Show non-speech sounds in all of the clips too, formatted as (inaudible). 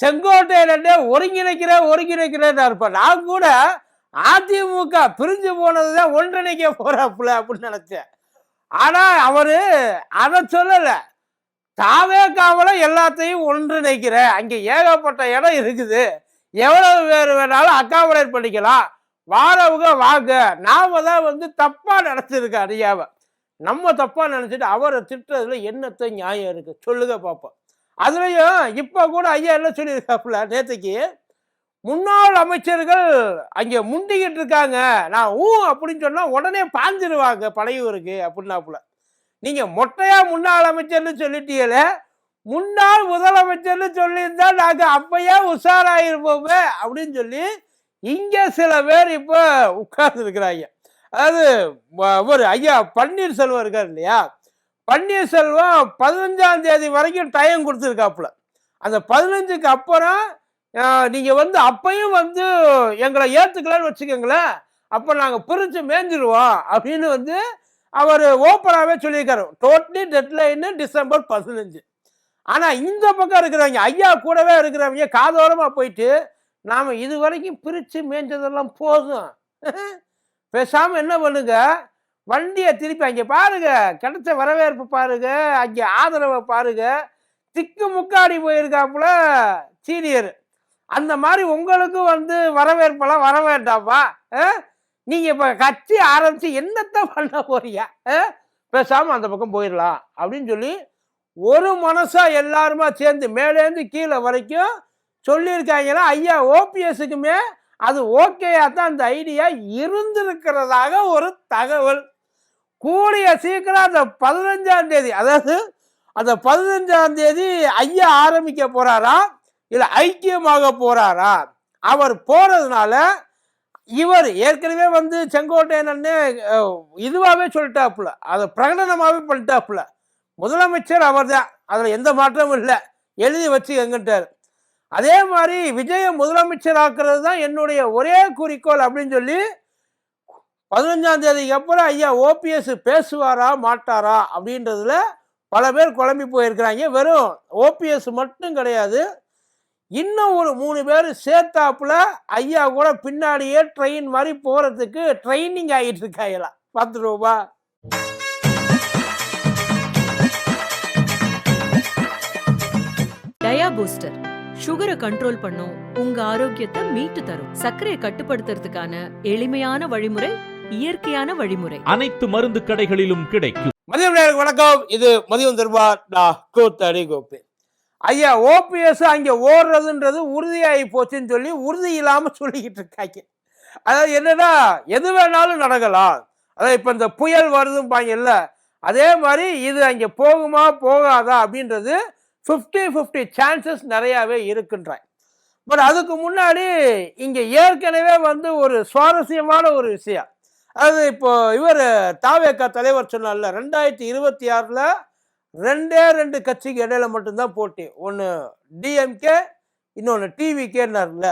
செங்கோட்டையிலே ஒருங்கிணைக்கிறேன் ஒருங்கிணைக்கிறதா இருப்பேன் நான் கூட அதிமுக பிரிஞ்சு போனது தான் ஒன்றிணைக்க போறாப்புல அப்படின்னு நினச்சேன். ஆனால் அவர் அதை சொல்லலை. தாவே காவல எல்லாத்தையும் ஒன்றிணைக்கிற அங்கே ஏகப்பட்ட இடம் இருக்குது. எவ்வளவு பேர் வேணாலும் அக்காமடேட் பண்ணிக்கலாம். வாரவங்க வாங்க. நாம தான் வந்து தப்பாக நினச்சிருக்க அறியாவை நம்ம தப்பாக நினச்சிட்டு அவரை திட்டுறதுல என்னத்தை நியாயம் இருக்குது சொல்லுங்க பார்ப்போம் அதுலேயும் இப்போ கூட ஐயா என்ன சொல்லியிருக்காப்புல நேற்றுக்கு முன்னாள் அமைச்சர்கள் அங்கே முண்டிக்கிட்டு இருக்காங்க. நான் ஊ அப்படின்னு சொன்னால் உடனே பாஞ்சிருவாங்க பழையூருக்கு அப்படின்னாப்புல. நீங்கள் மொட்டையாக முன்னாள் அமைச்சர்னு சொல்லிட்டீங்களே முன்னாள் முதலமைச்சர்னு சொல்லியிருந்தா நாங்கள் அப்பயே உஷாராயிருப்போமே அப்படின்னு சொல்லி இங்கே சில பேர் இப்போ உட்கார்ந்துருக்கிறாங்க. அதாவது ஒரு ஐயா பன்னீர்செல்வம் இருக்கார் இல்லையா? பன்னீர்செல்வம் பதினஞ்சாம் தேதி வரைக்கும் டைம் கொடுத்துருக்காப்புல. அந்த பதினஞ்சுக்கு அப்புறம் நீங்கள் வந்து அப்பையும் வந்து எங்களை ஏற்றுக்கலன்னு வச்சுக்கோங்களேன். அப்போ நாங்கள் பிரிச்சு மேஞ்சிருவோம் அப்படின்னு வந்து அவர் ஓப்பனாகவே சொல்லியிருக்காரு. டோட்டலி டெட்லைன்னு டிசம்பர் பதினஞ்சு. ஆனால் இந்த பக்கம் இருக்கிறவங்க ஐயா கூடவே இருக்கிறவங்க காதோரமாக போயிட்டு நாம் இது வரைக்கும் பிரித்து மேய்ஞ்சதெல்லாம் போதும். (laughs) பேசாமல் என்ன பண்ணுங்க? வண்டியை திருப்பி அங்கே பாருங்க. கிடைச்ச வரவேற்பு பாருங்க. அங்கே ஆதரவை பாருங்க. திக்கு முக்காடி போயிருக்காப்புல சீனியர். அந்த மாதிரி உங்களுக்கு வந்து வரவேற்பெல்லாம் வர வேண்டாமா நீங்கள் நீங்க இப்ப கட்சி ஆரம்பிச்சு என்னத்தை பண்ண போறீங்க? அஹ்? பேசாம அந்த பக்கம் போயிடலாம். அப்படின்னு சொல்லி ஒரு மனசா எல்லாருமா சேர்ந்து மேலேருந்து கீழே வரைக்கும் சொல்லியிருக்காங்கன்னா ஐயா ஓபிஎஸ்க்குமே அது ஓகேயா தான். அந்த ஐடியா இருந்திருக்கிறதாக ஒரு தகவல். கூடிய சீக்கிரம் அந்த பதினஞ்சாம் தேதி அதாவது அந்த பதினஞ்சாம் தேதி ஐயா ஆரம்பிக்க போறாரா? இல்லை ஐக்கியமாக போறாரா? அவர் போறதுனால இவர் ஏற்கனவே வந்து செங்கோட்டையன் அண்ணே, இதுவாகவே சொல்லிட்டாப்புல. அதை பிரகடனமாகவே பண்ணிட்டாப்புல. முதலமைச்சர் அவர்தான். அதில் எந்த மாற்றமும் இல்லை. எழுதி வச்சு எங்கிட்டார். அதே மாதிரி விஜயை முதலமைச்சர் ஆக்குறது தான் என்னுடைய ஒரே குறிக்கோள் அப்படின்னு சொல்லி பதினஞ்சாம் தேதிக்கு அப்புறம் ஐயா ஓபிஎஸ் பேசுவாரா மாட்டாரா அப்படின்றதுல பல பேர் குழம்பி போயிருக்கிறாங்க. வெறும் ஓபிஎஸ் மட்டும் கிடையாது. இன்னும் ஒரு மூணு பேர் சேர்த்தாப்புல ஐயா கூட பின்னாடியே ட்ரெயின் மாதிரி போகிறதுக்கு ட்ரைனிங் ஆகிட்டு இருக்காங்களாம் ரூபா டயா பூஸ்டர். சுகரை கண்ட்ரோல் பண்ணும். உங்க ஆரோக்கியத்தை மீட்டு தரும். சர்க்கரையை கட்டுப்படுத்துறதுக்கான எளிமையான வழிமுறை இயற்கையான வழிமுறை. அனைத்து மருந்து கடைகளிலும் கிடைக்கும். மதியம் வணக்கம். இது மதியம் நான் கூத்தடி கோப்பி ஐயா ஓபிஎஸ் அங்க ஓடுறதுன்றது உறுதியாகி போச்சுன்னு சொல்லி உறுதி இல்லாம சொல்லிக்கிட்டு இருக்காங்க. அதாவது என்னன்னா எது வேணாலும் நடக்கலாம். அதாவது இப்ப இந்த புயல் வருதும்பாங்கல்ல அதே மாதிரி இது அங்க போகுமா போகாதா அப்படின்றது ஃபிஃப்டி ஃபிஃப்டி சான்சஸ் நிறையாவே இருக்கின்றாங்க. பட் அதுக்கு முன்னாடி இங்க ஏற்கனவே வந்து ஒரு சுவாரஸ்யமான ஒரு விஷயம். அது இப்போ இவர் தாவேக்கா தலைவர் சொன்னார்ல ரெண்டாயிரத்தி இருபத்தி ஆறில் ரெண்டே ரெண்டு கட்சிக்கு இடையில மட்டும்தான் போட்டி. ஒன்று டிஎம்கே இன்னொன்று டிவிகேன்னார்ல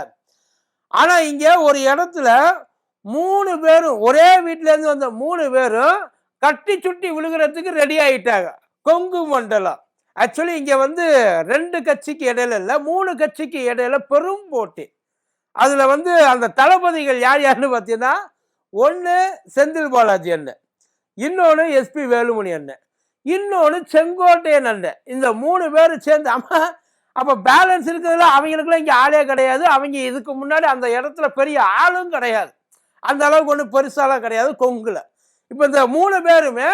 ஆனால் இங்கே ஒரு இடத்துல மூணு பேரும் ஒரே வீட்டிலேருந்து வந்த மூணு பேரும் கட்டி சுட்டி விழுகிறதுக்கு ரெடி ஆகிட்டாங்க கொங்கு மண்டலம். ஆக்சுவலி இங்கே வந்து ரெண்டு கட்சிக்கு இடையில இல்லை மூணு கட்சிக்கு இடையில பெரும் போட்டி. அதில் வந்து அந்த தளபதிகள் யார் யாருன்னு பார்த்தீங்கன்னா ஒன்று செந்தில் பாலாஜி அண்ணன் இன்னொன்று எஸ்பி வேலுமணி அண்ணன் இன்னொன்று செங்கோட்டையன் அண்ணன் இந்த மூணு பேர் சேர்ந்து அம்மா அப்போ பேலன்ஸ் இருக்கிறதுல அவங்களுக்குலாம் இங்கே ஆளே கிடையாது. அவங்க இதுக்கு முன்னாடி அந்த இடத்துல பெரிய ஆளும் கிடையாது. அந்த அளவுக்கு ஒன்றும் பெருசாலாம் கிடையாது கொங்குல. இப்போ இந்த மூணு பேருமே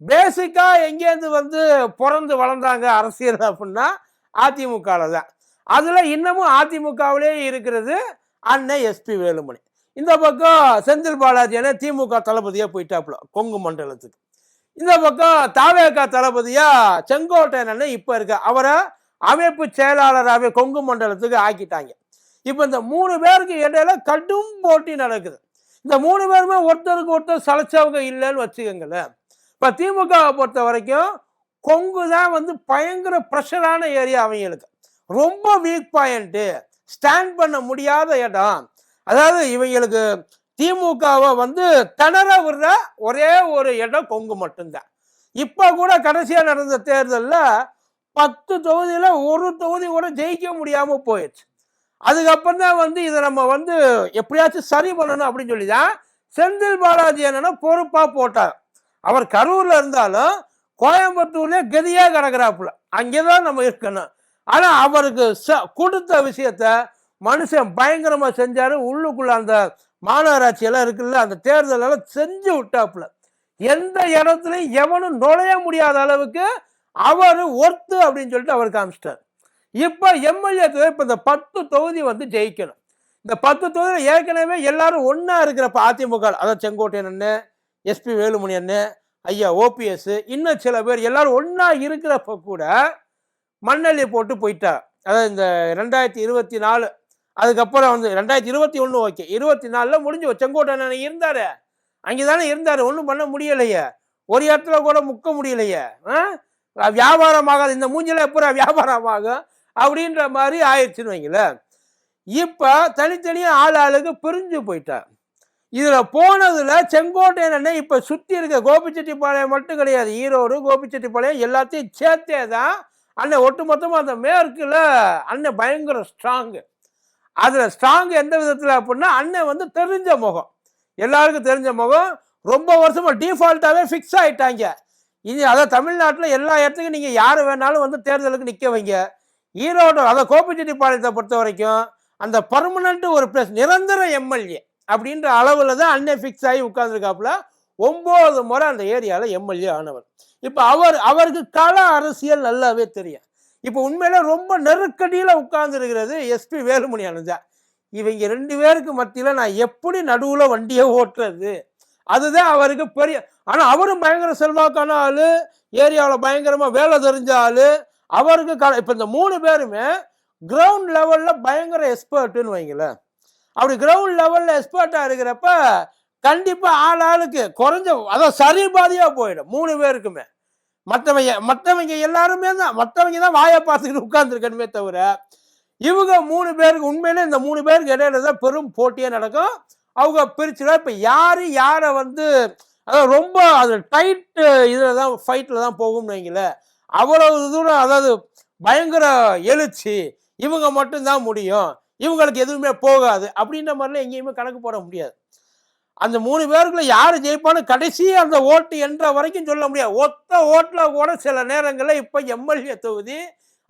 பேசிக்காக எங்கேருந்து வந்து பிறந்து வளர்ந்தாங்க அரசியல் அப்படின்னா அதிமுகவில் தான் அதில் இன்னமும் அதிமுகவிலே இருக்கிறது அண்ணன் எஸ்பி வேலுமணி. இந்த பக்கம் செந்தில் பாலாஜி திமுக தளபதியாக போயிட்டாப்புல கொங்கு மண்டலத்துக்கு. இந்த பக்கம் தாவேக தளபதியாக செங்கோட்டையன் இப்போ இருக்க அவரை அமைப்பு செயலாளராகவே கொங்கு மண்டலத்துக்கு ஆக்கிட்டாங்க. இப்போ இந்த மூணு பேருக்கு இடையில கடும் போட்டி நடக்குது. இந்த மூணு பேருமே ஒருத்தருக்கு ஒருத்தர் சலைச்சவங்க இல்லைன்னு வச்சுக்கோங்களேன். இப்போ திமுகவை பொறுத்த வரைக்கும் கொங்கு தான் வந்து பயங்கர ப்ரெஷரான ஏரியா அவங்களுக்கு. ரொம்ப வீக் பாயிண்ட்டு ஸ்டாண்ட் பண்ண முடியாத இடம். அதாவது இவங்களுக்கு திமுகவை வந்து திணற விடுற ஒரே ஒரு இடம் கொங்கு மட்டும்தான். இப்போ கூட கடைசியாக நடந்த தேர்தலில் பத்து தொகுதியில் ஒரு தொகுதி கூட ஜெயிக்க முடியாமல் போயிடுச்சு. அதுக்கப்புறம் தான் வந்து இதை நம்ம வந்து எப்படியாச்சும் சரி பண்ணணும் அப்படின்னு சொல்லி தான் செந்தில் பாலாஜி என்னன்னா பொறுப்பாக போட்டார். அவர் கரூரில் இருந்தாலும் கோயம்புத்தூர்லேயே கதியாக கிடக்கிறாப்புல. கிடக்குறாப்புல அங்கேதான் நம்ம இருக்கணும். ஆனால் அவருக்கு ச- கொடுத்த விஷயத்த மனுஷன் பயங்கரமாக செஞ்சார். உள்ளுக்குள்ள அந்த மாநகராட்சியெல்லாம் இருக்குல்ல அந்த தேர்தலெல்லாம் செஞ்சு விட்டாப்புல. எந்த இடத்துலையும் எவனும் நுழைய முடியாத அளவுக்கு அவர் ஒர்த்து அப்படின்னு சொல்லிட்டு அவர் காமிச்சிட்டார். இப்போ எம்எல்ஏ இப்போ இந்த பத்து தொகுதி வந்து ஜெயிக்கணும். இந்த பத்து தொகுதியில் ஏற்கனவே எல்லாரும் ஒன்றா இருக்கிறப்ப அதிமுக அதாவது செங்கோட்டையன் அண்ணன் எஸ்பி வேலுமணி அண்ணன் ஐயா ஓபிஎஸ் இன்னும் சில பேர் எல்லாரும் ஒன்றா இருக்கிறப்ப கூட மண்ணள்ளி போட்டு போயிட்டார். அதாவது இந்த ரெண்டாயிரத்தி இருபத்தி நாலு அதுக்கப்புறம் வந்து ரெண்டாயிரத்தி இருபத்தி ஒன்று ஓகே. இருபத்தி நாலில் முடிஞ்சு செங்கோட்டை அண்ணன் இருந்தார். அங்கே தானே இருந்தார். ஒன்றும் பண்ண முடியலையே. ஒரு இடத்துல கூட முக்க முடியலையே. ஆ? வியாபாரமாகாது. இந்த மூஞ்சில எப்போ வியாபாரமாகும். அப்படின்ற மாதிரி ஆயிடுச்சுன்னு வைங்களேன். இப்போ தனித்தனியாக ஆள் ஆளுக்கு பிரிஞ்சு போயிட்டார். இதில் போனதில் செங்கோட்டையன் அண்ணன் இப்போ சுற்றி இருக்க கோபிச்செட்டிப்பாளையம் மட்டும் கிடையாது. ஈரோடு கோபிச்செட்டிப்பாளையம் எல்லாத்தையும் சேர்த்தே தான் அண்ணன் ஒட்டுமொத்தமாக அந்த மேற்கில் அண்ணன் பயங்கர ஸ்ட்ராங்கு அதில் ஸ்ட்ராங் எந்த விதத்தில் அப்படின்னா அண்ணன் வந்து தெரிஞ்ச முகம். எல்லாருக்கும் தெரிஞ்ச முகம். ரொம்ப வருஷமாக டிஃபால்ட்டாகவே ஃபிக்ஸ் ஆகிட்டாங்க இது அதாவது தமிழ்நாட்டில் எல்லா இடத்துக்கும் நீங்கள் யார் வேணாலும் வந்து தேர்தலுக்கு நிற்க வைங்க. ஈரோடு அதை கோபிச்செட்டிப்பாளையத்தை பொறுத்த வரைக்கும் அந்த பர்மனண்ட்டு ஒரு பிளஸ் நிரந்தர எம்எல்ஏ அப்படின்ற அளவில் தான் அண்ணன் ஃபிக்ஸ் ஆகி உட்காந்துருக்காப்புல ஒம்பது முறை அந்த ஏரியாவில் எம்எல்ஏ ஆனவர். இப்போ அவர் அவருக்கு கள அரசியல் நல்லாவே தெரியும். இப்போ உண்மையில ரொம்ப நெருக்கடியில் உட்கார்ந்துருக்கிறது எஸ்பி வேலுமணி அனுஜா. இவங்க ரெண்டு பேருக்கு மத்தியில் நான் எப்படி நடுவில் வண்டியை ஓட்டுறது? அதுதான் அவருக்கு பெரிய ஆனால் அவரும் பயங்கர செல்வாக்கான ஆள் ஏரியாவில் பயங்கரமாக வேலை தெரிஞ்ச ஆள். அவருக்கு க இப்போ இந்த மூணு பேருமே கிரவுண்ட் லெவலில் பயங்கர எக்ஸ்பர்ட்டுன்னு வைங்களேன். அப்படி கிரவுண்ட் லெவலில் எக்ஸ்பர்ட்டாக இருக்கிறப்ப கண்டிப்பாக ஆள் ஆளுக்கு குறைஞ்ச அதான் சரி பாதியாக போயிடும் மூணு பேருக்குமே. மற்றவங்க மற்றவங்க எல்லாருமே தான் மற்றவங்க தான் வாயை பார்த்துக்கிட்டு உட்காந்துருக்கணுமே தவிர இவங்க மூணு பேருக்கு உண்மையிலே இந்த மூணு பேருக்கு இடையில தான் பெரும் போட்டியே நடக்கும். அவங்க பிரிச்சுதான் இப்போ யார் யாரை வந்து அதாவது ரொம்ப அது டைட்டு இதில் தான் ஃபைட்டில் தான் போகும்னு வைங்களேன் அவ்வளவு தூரம் அதாவது பயங்கர எழுச்சி இவங்க மட்டும்தான் முடியும். இவங்களுக்கு எதுவுமே போகாது. அப்படின்ற மாதிரிலாம் எங்கேயுமே கணக்கு போட முடியாது. அந்த மூணு பேருக்குள்ள யார் ஜெயிப்பான்னு கடைசி அந்த ஓட்டு என்ற வரைக்கும் சொல்ல முடியாது. ஒத்த ஓட்டில் கூட சில நேரங்களில் இப்போ எம்எல்ஏ தொகுதி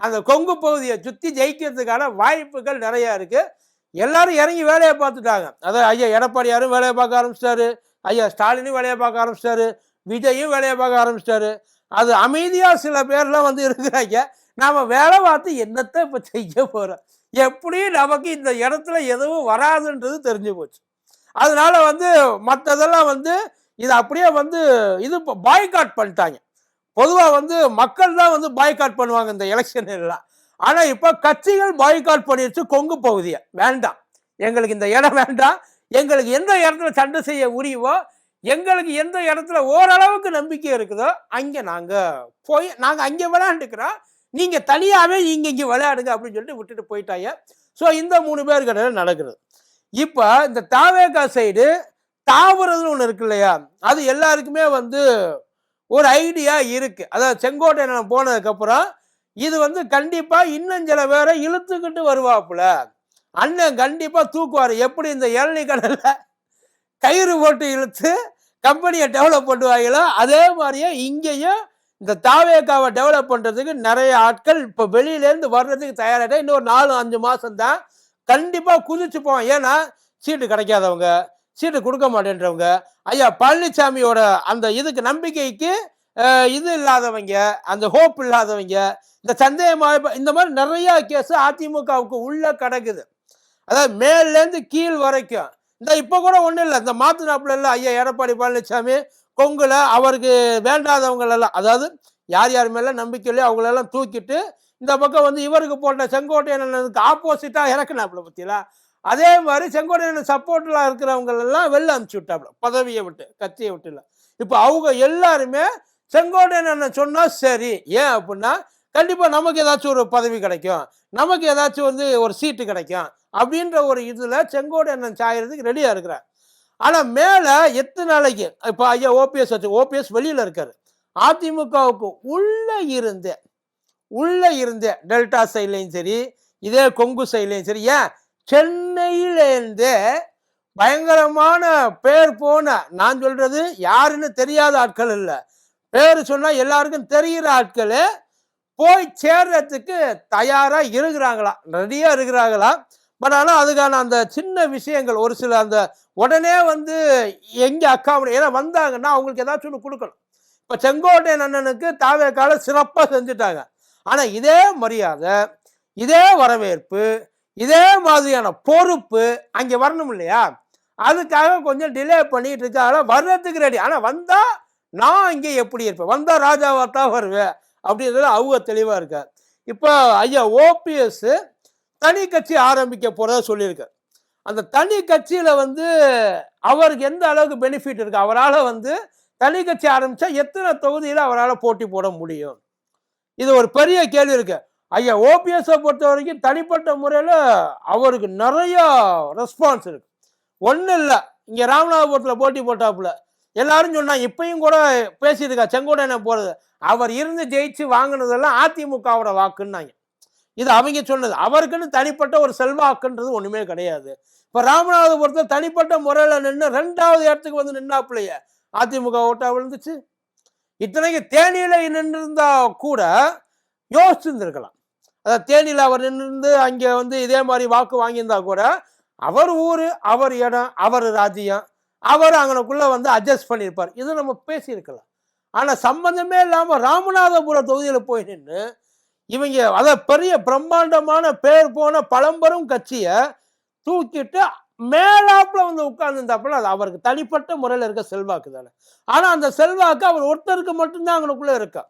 அந்த கொங்கு பகுதியை சுற்றி ஜெயிக்கிறதுக்கான வாய்ப்புகள் நிறையா இருக்குது எல்லாரும் இறங்கி வேலையை பார்த்துட்டாங்க. அதாவது ஐயா எடப்பாடியாரும் வேலையை பார்க்க ஆரம்பிச்சிட்டாரு. ஐயா ஸ்டாலினும் வேலையை பார்க்க ஆரம்பிச்சிட்டாரு. விஜயும் வேலையை பார்க்க ஆரம்பிச்சிட்டாரு. அது அமைதியாக சில பேர்லாம் வந்து இருக்கிறாங்க. நாம் வேலை பார்த்து என்னத்தை இப்போ செய்ய போகிறோம் எப்படியும் நமக்கு இந்த இடத்துல எதுவும் வராதுன்றது தெரிஞ்சு போச்சு. அதனால வந்து மற்றதெல்லாம் வந்து இது அப்படியே வந்து இது பாய்காட் பண்ணிட்டாங்க. பொதுவாக வந்து மக்கள் தான் வந்து பாய்காட் பண்ணுவாங்க இந்த எலெக்ஷன் எல்லாம் ஆனால் இப்போ கட்சிகள் பாய்காட் பண்ணிடுச்சு கொங்கு பகுதியை. வேண்டாம். எங்களுக்கு இந்த இடம் வேண்டாம். எங்களுக்கு எந்த இடத்துல சண்டை செய்ய உரியவோ எங்களுக்கு எந்த இடத்துல ஓரளவுக்கு நம்பிக்கை இருக்குதோ அங்கே நாங்கள் போய் நாங்கள் அங்கே விளையாண்டுக்கிறோம். நீங்கள் தனியாகவே இங்கே இங்கே விளையாடுங்க அப்படின்னு சொல்லிட்டு விட்டுட்டு போயிட்டாங்க. ஸோ இந்த மூணு பேர் கிடையாது நடக்கிறது இப்போ இந்த தாவேகா சைடு தாவுறதுன்னு ஒன்று இருக்கு இல்லையா? அது எல்லாருக்குமே வந்து ஒரு ஐடியா இருக்கு. அதாவது செங்கோட்டையன் போனதுக்கப்புறம் இது வந்து கண்டிப்பா இன்னும் சில பேரை இழுத்துக்கிட்டு வருவாப்புல. அண்ணன் கண்டிப்பா தூக்குவார். எப்படி இந்த இளநீ கடலில் கயிறு போட்டு இழுத்து கம்பெனியை டெவலப் பண்ணுவாங்களோ அதே மாதிரியே இங்கேயும் இந்த தாவேக்காவை டெவலப் பண்ணுறதுக்கு நிறைய ஆட்கள் இப்போ வெளியிலேருந்து வர்றதுக்கு தயாராகிட்டா இன்னொரு நாலு அஞ்சு மாதம் தான் கண்டிப்பாக குதிச்சு போவான். ஏன்னா சீட்டு கிடைக்காதவங்க சீட்டு கொடுக்க மாட்டேன்றவங்க. ஐயா பழனிசாமியோட அந்த இதுக்கு நம்பிக்கைக்கு இது இல்லாதவங்க அந்த ஹோப் இல்லாதவங்க இந்த சந்தேகமாக இந்த மாதிரி நிறைய கேஸ் அதிமுகவுக்கு உள்ள கிடக்குது. அதாவது மேல்லேருந்து கீழ் வரைக்கும். இந்த இப்போ கூட ஒன்றும் இல்லை. இந்த மாத்துனாப்புல இல்லை ஐயா எடப்பாடி பழனிசாமி கொங்குல அவருக்கு வேண்டாதவங்களெல்லாம் அதாவது யார் யார் மேல நம்பிக்கையிலையோ அவங்களெல்லாம் தூக்கிட்டு இந்த பக்கம் வந்து இவருக்கு போட்ட செங்கோட்டையனுக்கு ஆப்போசிட்டாக இறக்குனாப்புல பற்றியா அதே மாதிரி செங்கோட்டையன் சப்போர்ட்டில் இருக்கிறவங்களெல்லாம் வெளில அனுப்பிச்சு விட்டாப்புல பதவியை விட்டு கட்சியை விட்டுல இப்போ அவங்க எல்லாருமே செங்கோட்டையன் சொன்னால் சரி. ஏன் அப்படின்னா கண்டிப்பாக நமக்கு ஏதாச்சும் ஒரு பதவி கிடைக்கும். நமக்கு ஏதாச்சும் வந்து ஒரு சீட்டு கிடைக்கும். அப்படின்ற ஒரு இதில் செங்கோட்டையன் சாயறதுக்கு ரெடியாக இருக்கிறார். ஆனால் மேலே எத்தனை நாளைக்கு இப்போ ஐயா ஓபிஎஸ் வச்சு ஓபிஎஸ் வெளியில் இருக்காரு. அதிமுகவுக்கு உள்ளே இருந்து உள்ளே இருந்த டெல்டா சைட்லையும் சரி இதே கொங்கு சைட்லையும் சரி ஏன்? சென்னையிலேருந்தே பயங்கரமான பேர் போன நான் சொல்கிறது யாருன்னு தெரியாத ஆட்கள் இல்லை. பேர் சொன்னால் எல்லாருக்கும் தெரிகிற ஆட்கள் போய் சேர்றதுக்கு தயாராக இருக்கிறாங்களா? ரெடியாக இருக்கிறாங்களா? பட் ஆனால் அதுக்கான அந்த சின்ன விஷயங்கள் ஒரு சில அந்த உடனே வந்து எங்கே அக்கா ஏன்னா வந்தாங்கன்னா அவங்களுக்கு ஏதாச்சும் ஒன்று கொடுக்கணும். இப்போ செங்கோட்டையன் அண்ணனுக்கு தாவேக்கால சிறப்பாக செஞ்சுட்டாங்க. ஆனால் இதே மரியாதை இதே வரவேற்பு இதே மாதிரியான பொறுப்பு அங்கே வரணும் இல்லையா? அதுக்காக கொஞ்சம் டிலே பண்ணிட்டு இருக்காங்க வர்றதுக்கு ரெடி ஆனால் வந்தால் நான் இங்கே எப்படி இருப்பேன்? வந்தால் ராஜாவாக தான் வருவேன். அப்படின்றது அவங்க தெளிவாக இருக்கார். இப்போ ஐயா ஓபிஎஸ் தனி கட்சி ஆரம்பிக்க போகிறத சொல்லியிருக்கார். அந்த தனி கட்சியில் வந்து அவருக்கு எந்த அளவுக்கு பெனிஃபிட் இருக்குது அவரால் வந்து தனி கட்சி ஆரம்பித்தா எத்தனை தொகுதியில் அவரால் போட்டி போட முடியும்? இது ஒரு பெரிய கேள்வி இருக்கு. ஐயா ஓபிஎஸ்ஸை பொறுத்த வரைக்கும் தனிப்பட்ட முறையில் அவருக்கு நிறைய ரெஸ்பான்ஸ் இருக்கு. ஒன்றும் இல்லை. இங்கே ராமநாதபுரத்தில் போட்டி போட்டாப்புல. எல்லாரும் சொன்னாங்க இப்பயும் கூட பேசியிருக்கா செங்கோட்டையனை போகிறது அவர் இருந்து ஜெயிச்சு வாங்கினதெல்லாம் அதிமுகவோட வாக்குன்னாங்க. இது அவங்க சொன்னது. அவருக்குன்னு தனிப்பட்ட ஒரு செல்வாக்குன்றது ஒன்றுமே கிடையாது. இப்போ ராமநாதபுரத்தில் தனிப்பட்ட முறையில் நின்று ரெண்டாவது இடத்துக்கு வந்து நின்னாப்புலையே அதிமுக ஓட்டா விழுந்துச்சு. இத்தனைக்கு தேனியில் நின்றிருந்தா கூட யோசிச்சிருந்துருக்கலாம் அதாவது தேனியில் அவர் நின்று அங்கே வந்து இதே மாதிரி வாக்கு வாங்கியிருந்தா கூட அவர் ஊர் அவர் இடம் அவர் ராஜ்யம் அவர் அங்கனக்குள்ள வந்து அட்ஜஸ்ட் பண்ணியிருப்பார். இது நம்ம பேசியிருக்கலாம். ஆனால் சம்பந்தமே இல்லாமல் ராமநாதபுரம் தொகுதியில் போய் நின்று இவங்க அத பெரிய பிரம்மாண்டமான பேர் போன பழம்பெரும் கட்சியை தூக்கிட்டு மேலாப்புல வந்து உட்கார்ந்துருந்தாப்புல அது அவருக்கு தனிப்பட்ட முறையில் இருக்க செல்வாக்கு தானே. ஆனால் அந்த செல்வாக்கு அவர் ஒருத்தருக்கு மட்டும்தான் அவங்களுக்குள்ளே இருக்கா.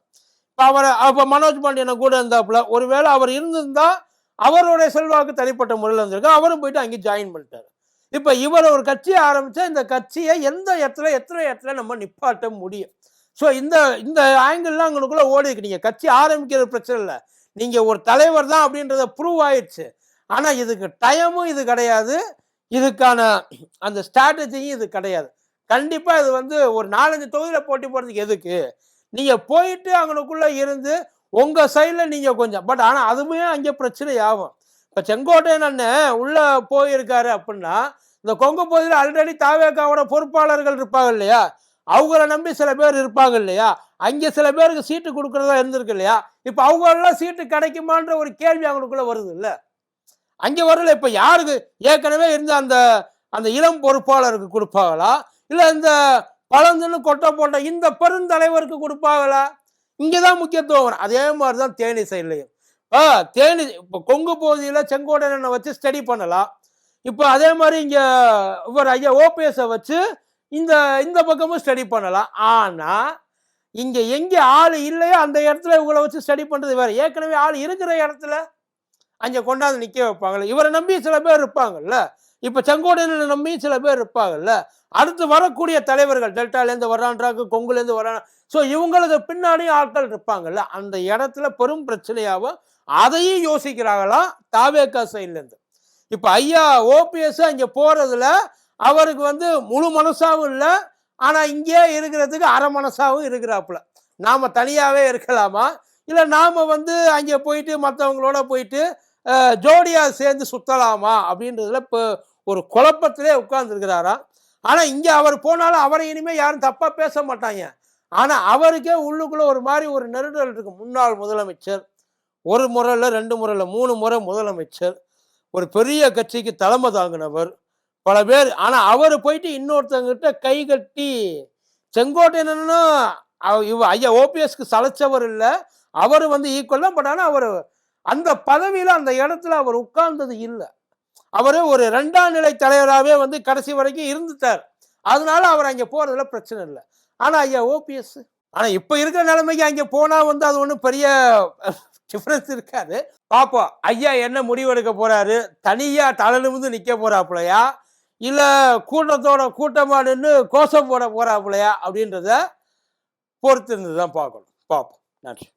இப்போ அவரை அப்போ மனோஜ் பாண்டியனை கூட இருந்தாப்புல ஒருவேளை அவர் இருந்திருந்தால் அவருடைய செல்வாக்கு தனிப்பட்ட முறையில் இருந்திருக்கு அவரும் போயிட்டு அங்கே ஜாயின் பண்ணிட்டாரு. இப்போ இவர் ஒரு கட்சியை ஆரம்பித்தா இந்த கட்சியை எந்த இடத்துல எத்தனை இடத்துல நம்ம நிப்பாட்ட முடியும்? ஸோ இந்த இந்த ஆங்கிள்லாம் அவங்களுக்குள்ளே ஓடி நீங்கள் கட்சி ஆரம்பிக்கிறது பிரச்சனை இல்லை. நீங்கள் ஒரு தலைவர் தான் அப்படின்றத ப்ரூவ் ஆயிடுச்சு. ஆனால் இதுக்கு டைமும் இது கிடையாது. இதுக்கான அந்த ஸ்ட்ராட்டஜியும் இது கிடையாது. கண்டிப்பாக இது வந்து ஒரு நாலஞ்சு தொகுதியில் போட்டி போடுறதுக்கு எதுக்கு? நீங்கள் போயிட்டு அவங்களுக்குள்ளே இருந்து உங்கள் சைடில் நீங்கள் கொஞ்சம் பட் ஆனால் அதுவுமே அங்கே பிரச்சனை ஆகும் இப்போ செங்கோட்டையன் அண்ணன் உள்ளே போயிருக்காரு அப்படின்னா இந்த கொங்கு பகுதியில் ஆல்ரெடி தாவேக்காவோட பொறுப்பாளர்கள் இருப்பாங்க இல்லையா? அவங்கள நம்பி சில பேர் இருப்பாங்க இல்லையா? அங்கே சில பேருக்கு சீட்டு கொடுக்குறதா இருந்திருக்கு இல்லையா? இப்போ அவங்களெல்லாம் சீட்டு கிடைக்குமான்ற ஒரு கேள்வி அவங்களுக்குள்ளே வருது இல்லை. அங்கே வரல இப்போ யாருக்கு? ஏற்கனவே இருந்த அந்த அந்த இளம் பொறுப்பாளருக்கு கொடுப்பாங்களா? இல்லை இந்த பழந்துன்னு கொட்டை போட்ட இந்த பெருந்தலைவருக்கு கொடுப்பாங்களா? இங்கே தான் முக்கியத்துவம் வரும் அதே மாதிரி தான் தேனி சைட்லையும். ஆ தேனி இப்போ கொங்கு பகுதியில் செங்கோட்டையனை வச்சு ஸ்டடி பண்ணலாம். இப்போ அதே மாதிரி இங்கே இவர் ஐயா ஓபிஎஸை வச்சு இந்த இந்த பக்கமும் ஸ்டடி பண்ணலாம். ஆனால் இங்கே எங்கே ஆள் இல்லையோ அந்த இடத்துல இவங்களை வச்சு ஸ்டடி பண்ணுறது வேறு. ஏற்கனவே ஆள் இருக்கிற இடத்துல அங்கே கொண்டாந்து நிற்க வைப்பாங்கல்ல. இவரை நம்பி சில பேர் இருப்பாங்கல்ல. இப்போ செங்கோடனை நம்பி சில பேர் இருப்பாங்கல்ல. அடுத்து வரக்கூடிய தலைவர்கள் டெல்டாலேருந்து வர்றான்றாங்க கொங்குலேருந்து வர்றான் ஸோ இவங்களுக்கு பின்னாடியும் ஆட்கள் இருப்பாங்கல்ல. அந்த இடத்துல பெரும் பிரச்சனையாகவும் அதையும் யோசிக்கிறாங்களாம் தாவேக்கா சைட்லேருந்து. இப்போ ஐயா ஓபிஎஸ் அங்கே போகிறதுல அவருக்கு வந்து முழு மனசாகவும் இல்லை. ஆனால் இங்கே இருக்கிறதுக்கு அரை மனசாகவும் இருக்கிறாப்புல. நாம் தனியாகவே இருக்கலாமா? இல்லை நாம் வந்து அங்கே போயிட்டு மற்றவங்களோட போயிட்டு ஜோடியாக சேர்ந்து சுற்றலாமா அப்படின்றதுல இப்போ ஒரு குழப்பத்திலே உட்கார்ந்துருக்கிறாராம் ஆனால் இங்கே அவர் போனாலும் அவரை இனிமேல் யாரும் தப்பாக பேச மாட்டாங்க. ஆனால் அவருக்கே உள்ளுக்குள்ளே ஒரு மாதிரி ஒரு நெருடல் இருக்கு. முன்னாள் முதலமைச்சர் ஒரு முறையில் ரெண்டு முறையில் மூணு முறை முதலமைச்சர் ஒரு பெரிய கட்சிக்கு தலைமை தாங்கினவர் பல பேர். ஆனால் அவர் போயிட்டு இன்னொருத்தங்கிட்ட கை கட்டி செங்கோட்டையனும் இவ ஐயா ஓபிஎஸ்க்கு சளைச்சவர் இல்லை. அவர் வந்து ஈக்குவல் தான் பட் ஆனால் அவர் அந்த பதவியில் அந்த இடத்துல அவர் உட்கார்ந்தது இல்லை. அவர் ஒரு ரெண்டாம் நிலை தலைவராகவே வந்து கடைசி வரைக்கும் இருந்துட்டார். அதனால அவர் அங்கே போகிறதுல பிரச்சனை இல்லை. ஆனால் ஐயா ஓபிஎஸ் ஆனால் இப்போ இருக்கிற நிலைமைக்கு அங்கே போனால் வந்து அது ஒன்றும் பெரிய டிஃப்ரென்ஸ் இருக்காது. பார்ப்போம் ஐயா என்ன முடிவெடுக்க போகிறாரு தனியாக தளர்ந்து நிற்க போகிறாப்புலையா இல்லை கூட்டத்தோட கூட்டமாக நின்று கோஷம் போட போகிறாப்புலையா அப்படின்றத பொறுத்து இருந்து தான் பார்க்கணும். பார்ப்போம் நன்றி.